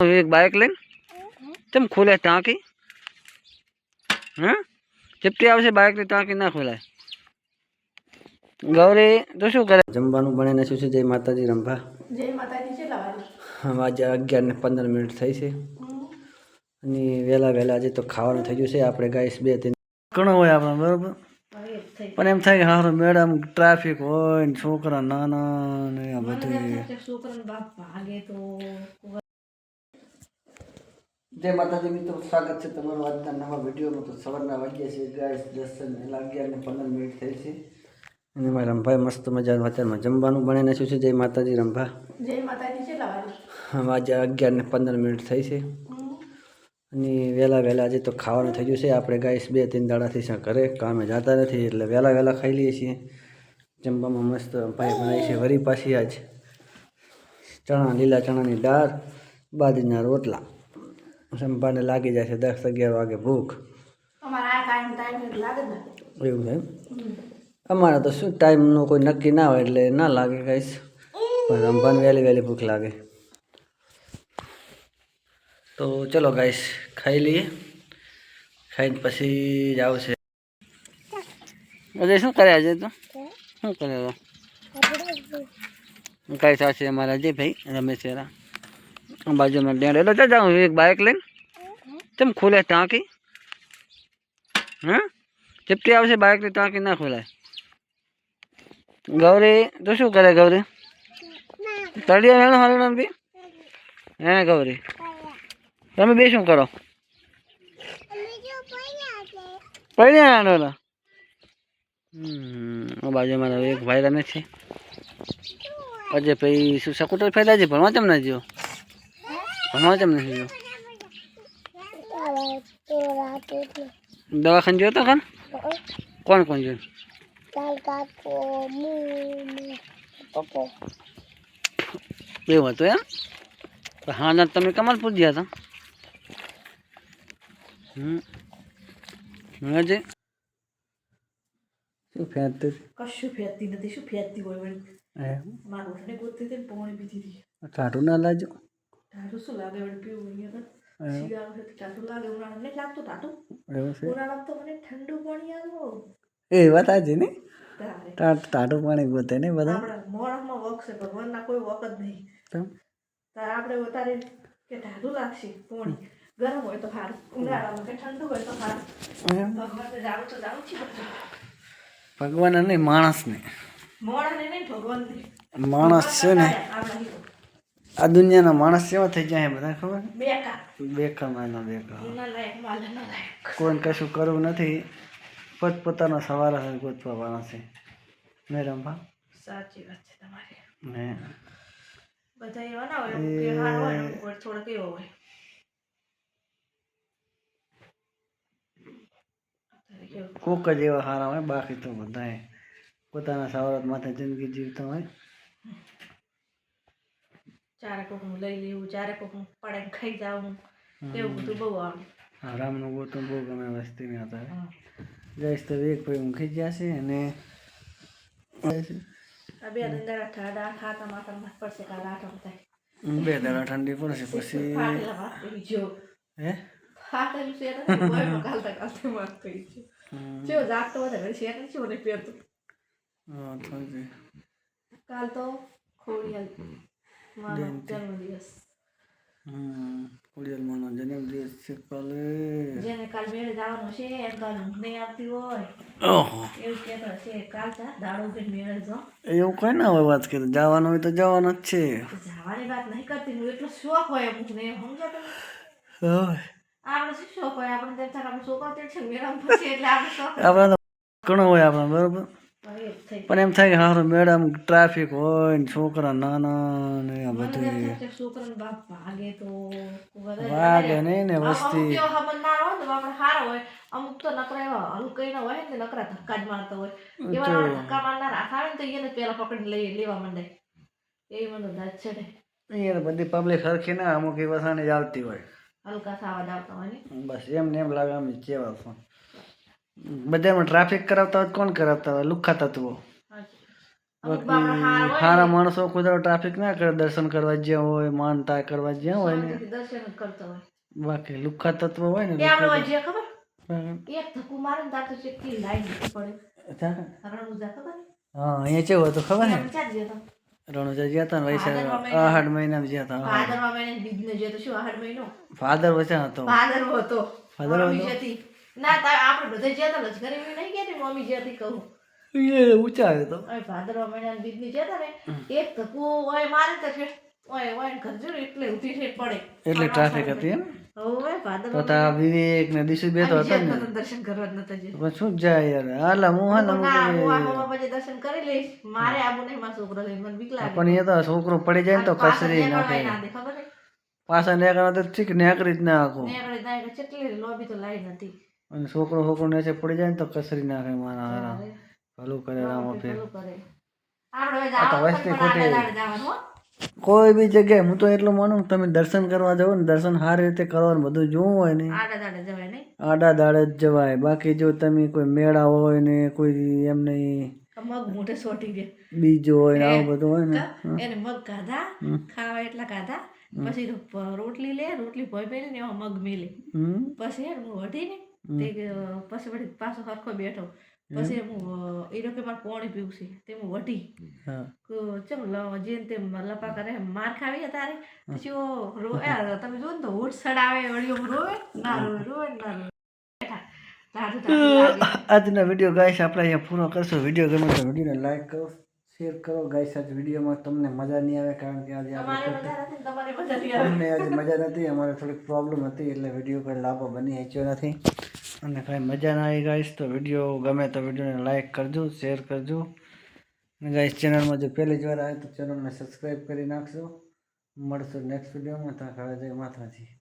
એક બાઇક લઈને કેમ ખોલે ટાંકી હા ચપટી આવશે બાઇકની ટાંકી ના ખોલાય ગૌરી તો શું કરે જમવાનું બને શું છે જય માતાજી રંભા જય માતાજી છે લાવાની હવે આજે અગિયાર ને પંદર મિનિટ થઈ છે અને વહેલા વહેલા આજે તો ખાવાનું થઈ ગયું છે. આપણે ગાઈસ બે ત્રણ ઘણો હોય આપણે બરોબર? હવે એક થઈ પણ એમ થાય કે હારો મેડમ ટ્રાફિક હોય ને છોકરા નાના ને આ બધું. છોકરાનો બાપ ભાગે તો જય માતાજી મિત્રો સ્વાગત છે તમારું આજના નવા વિડીયોમાં. તો સવારના વાગ્યા છે ગાય દસ અગિયાર ને પંદર મિનિટ થઈ છે. અને મારા રંભાઈ મસ્ત મજાનું અત્યારમાં જમવાનું બને શું છે. જય માતાજી રંભા. જય માતાજી આજે અગિયાર ને પંદર મિનિટ થઈ છે. અને વહેલા વહેલા આજે તો ખાવાનું થઈ ગયું છે. આપણે ગાય બે ત્રણ દાડાથી ઘરે કામે જતા નથી એટલે વહેલા વહેલા ખાઈ લઈએ છીએ. જમવામાં મસ્ત ભાઈ બનાવી છે વરી પાછી આજ ચણા લીલા ચણાની દાળ બાજરીના રોટલા. સંભાને લાગી જાય છે દસ અગિયાર વાગે ભૂખ. એવું છે? અમારે તો શું ટાઈમનું કોઈ નક્કી ના હોય એટલે ના લાગે ગાઈસ પણ રમવાની વહેલી વહેલી ભૂખ લાગે. તો ચલો ગાઈસ ખાઈ લઈએ. ખાઈને પછી જ આવશે. અરે શું કરે આજે તો? શું કરે તો? કઈ સાથે અમારા જે ભાઈ રમેશ એરા બાજુમાં ડેડ એટલે ત્યાં જાઉં એક બાઇક લઈને. કેમ ખોલે ટાંકી? હા? ચપટી આવશે બાઇકની ટાંકી ના ખોલાય. ગૌરી, તો શું કરે ગૌરી? તળિયા મેળો હારું રમતી હે ગૌરી? તમે બે શું કરો? પડ્યા આનો હમ બાજુમાં એક ભાઈ રમે છે. અજય ભાઈ શું સકુટર ફેલા છે? ભણવા ચમ ના જ્યો ભણવા ચમ નથી જ્યો દવાખાને જોયો તો ખાન કોણ કોણ જોયું એવું હતું એમ તો હા ના તમે કમાલપુર ગયા હતા હમ હજે શું ફેંકતું કશું ફેંકતી નથી શું ફેંકતી હોય વળી મારું ઉઠને ગોતતી હતી ને પોણી પીધી હતી ટાટું ના લાજો ટાટું શું લાગે? વળી પીવું અહીંયા શિયાળો છે ટાટું લાગે ઉનાળા નહીં લાગતું ટાટું એવું છે? ઉનાળા તો મને ઠંડુ પાણી આવ્યો એ વાત આજે ને? ટાટું પાણી ગોતે ને બધા? મોડામાં વક છે ભગવાનના કોઈ વખત જ નહીં. તારે આપણે વધારે કે ટાઢું લાગશે પોણી? ગરમ હોય તો સારું ઉનાળામાં કે ઠંડુ હોય તો સારું ભગવાન જાણું તો જાણું છે માણસ ભગવાન મોડા માણસને. મોડાને નહીં ભગવાનને. માણસ છે ને. આ દુનિયાના માણસ કેવા થઈ જાય બધા ખબર? બેકાર. બેકાર માયના બેકાર. ના લાયક માલ ના લાયક કોઈને કશું કરવું નથી. પોતપોતાનો સવાર હશે ગોતવાના છે. ને રંભા સાચી વાત છે તમારી. ને. બધા એવા ના હોય વાર થોડોક એવો હોય. કોક જ એવા સારા હોય બાકી તો બધા પોતાના સવારત માથે જિંદગી જીવતા હોય. ચારે કોકનું લઈ લેવું ચારે કોકનું પડે ખાઈ જાઉં એવું બધું બહુ આવે. આરામનું ગોતું બહુ ગમે વસ્તી ને હતા જઈશ તો એક ભાઈ ઊંઘી ગયા છે અને બે દંડા ઠાડા ખાતા માતા પડશે કાલ આઠમ થાય બે દાડા ઠંડી પડશે પછી જો. હે? ફાટેલું શેર બોયમાં કાલતા કાલતા વાત થઈ છે હમ. જેવો જાગતો વધારે શેર નથી મને પહેરતું હા, કાલ તો ખોડિયાલ. મારો જન્મદિવસ હમ ખોડિયાલમાંનો જન્મદિવસ છે કાલે જેને કાલ મેળે જવાનું છે એમ કાલ ઊંઘ નહીં આવતી હોય ઓહો એવું કહેતો છે કાલ તા દાડો કે મેળે જો એવું કઈ ના હોય વાત કરી જવાનું હોય તો જવાનું જ છે જવાની વાત નહીં કરતી હું એટલો શોખ હોય અમુક ને સમજો તમે આપણે શું શોખ હોય આપણે તેમ આપણે છોકરો તે છે મેળા પછી એટલે આપણે શોખ આપણે ઘણો હોય આપણે બરોબર પણ એમ થાય હારો મેડમ ટ્રાફિક હોય ને છોકરા નાના ને આ બધું વાગે નહીં ને વસ્તી. સારા અમુક તો નકરા એવા હલકા ના હોય ને નકરા ધક્કા જ મારતા હોય. એવા ધક્કા મારનાર હાથ આવે ને તો એને પેલા પકડી લઈ લેવા માંડે. એવી મને દાદ છે ને અહીંયા બધી પબ્લિક સરખી ના અમુક એ વસાણે જ આવતી હોય. હલકા થવા આવતા હોય ને. બસ એમ ને એમ લાગે અમે કેવા છો. બધામાં ટ્રાફિક કરાવતા હોય કોણ કરાવતા હોય? લુખ્ખા તત્વો. સારા માણસો કુદરત ટ્રાફિક ના કરે દર્શન કરવા જ્યાં હોય માનતા કરવા જ્યાં હોય ને. દર્શન કરતા હોય. બાકી લુખ્ખા તત્વ હોય ને એક ધક્કો મારે ને તાર તો ચેટલી લાઈન પડે. રણુજા ખબર? હા અહીંયા કેવું હતું ખબર ને? તો. રણુજા ગયા હતા ને વૈશાખ. આહાડ મહિનામાં. ગયા હતા ફાધર મહિને બીજને ગયા તો શું આહાડ મહિનો? ફાધર વચ્ચે હતો. ફાધર હતો. મમ્મી હતો? ના આપણે બધા લશ્કરી મેં નહીં ગયા ને મમ્મી જતી કહું. એ તો. હવે ભાદરવા બીજની ને એક ધક્કુ ઓય મારે તો છે. ઓય ઓય ને જો ને એટલે પડે. એટલે ટ્રાફિક હતી એમ? હવે તો ભાદરવા વિવેક ને દિશુ બે તો હતા ને. દર્શન કરવા જ નતા પણ શું જાય યાર હાલા હું હા ને ના હું પછી દર્શન કરી લઈશ. મારે આબુ નહીં મારા છોકરો લઈ મને બીક લાગે. પણ એ તો છોકરો પડી જાય ને તો કસરી નાખે? પાછા નેકળવા તો ઠીક નેકળી જ ના આખું. નેકળે ના કેટલી લોબી તો લાઈ નથી અને છોકરો છોકરો નીચે પડી જાય ને તો કસરી નાખે મારા હારા. ભલું કરે રામો ફેર. કોઈ બી જગ્યાએ હું તો એટલું માનું તમે દર્શન કરવા જાવ ને દર્શન સારી રીતે કરવાનું બધું જોવું હોય ને. આડે દાડે જવાય નહીં. આડા દાડે જ જવાય. બાકી જો તમે કોઈ મેળા હોય ને કોઈ એમ નહીં. મગ મોઢે સોટી દે. બીજો હોય ને આવું બધું હોય ને. એને મગ ખાધા ખાવા એટલા ખાધા. પછી રોટલી લે રોટલી ભોય પેલી ને મગ મેલી. હમ. પછી હું વઢી ને તે પછી વળી પાછો હરખો બેઠો. પછી હું એ લોકો મારે પાણી પીવું છે તે હું વટી ચમ જેમ તેમ લપા કરે માર ખાવી તારે? પછી ઓ રો તમે જો ને તો હોઠ સડાવે વળી રોવે ના રોવે રોવે ના રોવે. આજનો વીડિયો ગાઈસ આપણે અહીંયા પૂરો કરશું. વીડિયો ગમે તો વિડીયોને લાઈક કરો શેર કરો. ગાઈસ આજ વિડીયોમાં તમને મજા નહીં આવે કારણ કે આજે તમને આજે મજા નથી અમારે થોડીક પ્રોબ્લેમ હતી એટલે વીડિયો પર લાભો બની શક્યો નથી. અને કાંઈ મજા ના આવી ગાઈશ તો વીડિયો ગમે તો વિડીયોને લાઈક કરજો શેર કરજો. અને ગાઈસ ચેનલમાં જો પહેલી જ વાર આવે તો ચેનલને સબસ્ક્રાઈબ કરી નાખજો. મળશું નેક્સ્ટ વિડીયોમાં ત્યાં ખરા જય માતાજી.